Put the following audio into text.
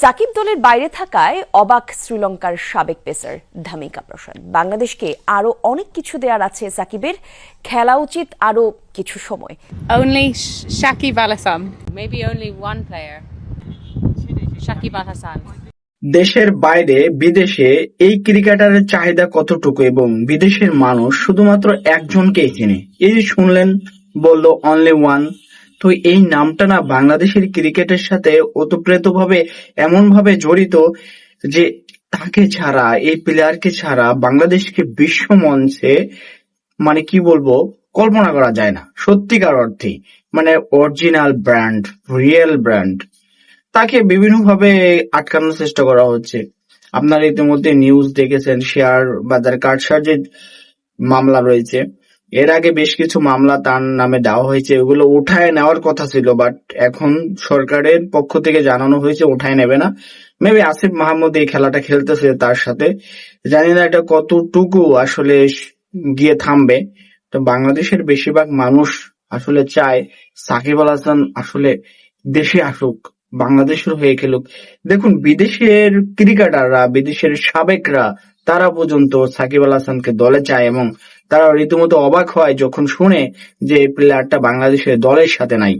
সাকিব দলের বাইরে থাকায় অবাক শ্রীলঙ্কার সাবেক পেসার ধামিকা প্রসাদ বাংলাদেশকে আরও অনেক কিছু দেওয়ার আছে সাকিবের খেলা উচিত আরও কিছু সময় Only Al Hassan. Maybe only one player. Shakib Al Hassan. দেশের বাইরে বিদেশে এই ক্রিকেটারের চাহিদা কতটুকু এবং বিদেশের মানুষ শুধুমাত্র একজনকেই চেনে এই যে শুনলেন বলল অনলি ওয়ান তো এই নামটা না বাংলাদেশের ক্রিকেটের সাথে ওতপ্রোতভাবে এমন ভাবে জড়িত যে তাকে ছাড়া, এই প্লেয়ারকে ছাড়া বাংলাদেশকে বিশ্ব মঞ্চে মানে কি বলব, কল্পনা করা যায় না। সত্যিকার অর্থে মানে অরিজিনাল ব্র্যান্ড রিয়েল ব্র্যান্ড তাকে বিভিন্নভাবে আটকানোর চেষ্টা করা হচ্ছে। আপনারা ইতিমধ্যে নিউজ দেখেছেন শেয়ার বাজার কারসার যে মামলা রয়েছে। এর আগে বেশ কিছু মামলা তার নামে দেওয়া হয়েছে, এগুলো উঠায় নেওয়ার কথা ছিল বাট এখন সরকারের পক্ষ থেকে জানানো হয়েছে, উঠায় নেবে না। মেবি আসিফ মাহমুদ এই খেলাটা খেলতেছে তার সাথে। জানি না এটা কতটুকু আসলে গিয়ে থামবে। তো বাংলাদেশের বেশিরভাগ মানুষ আসলে চায় সাকিব আল হাসান আসলে দেশে আসুক, বাংলাদেশের হয়ে খেলুক। দেখুন, বিদেশের ক্রিকেটাররা, বিদেশের সাবেকরা তারা পর্যন্ত সাকিব আল হাসানকে দলে চায় এবং তারা রীতিমতো অবাক হয় যখন শুনে যে এই প্লেয়ারটা বাংলাদেশের দলের সাথে নাই।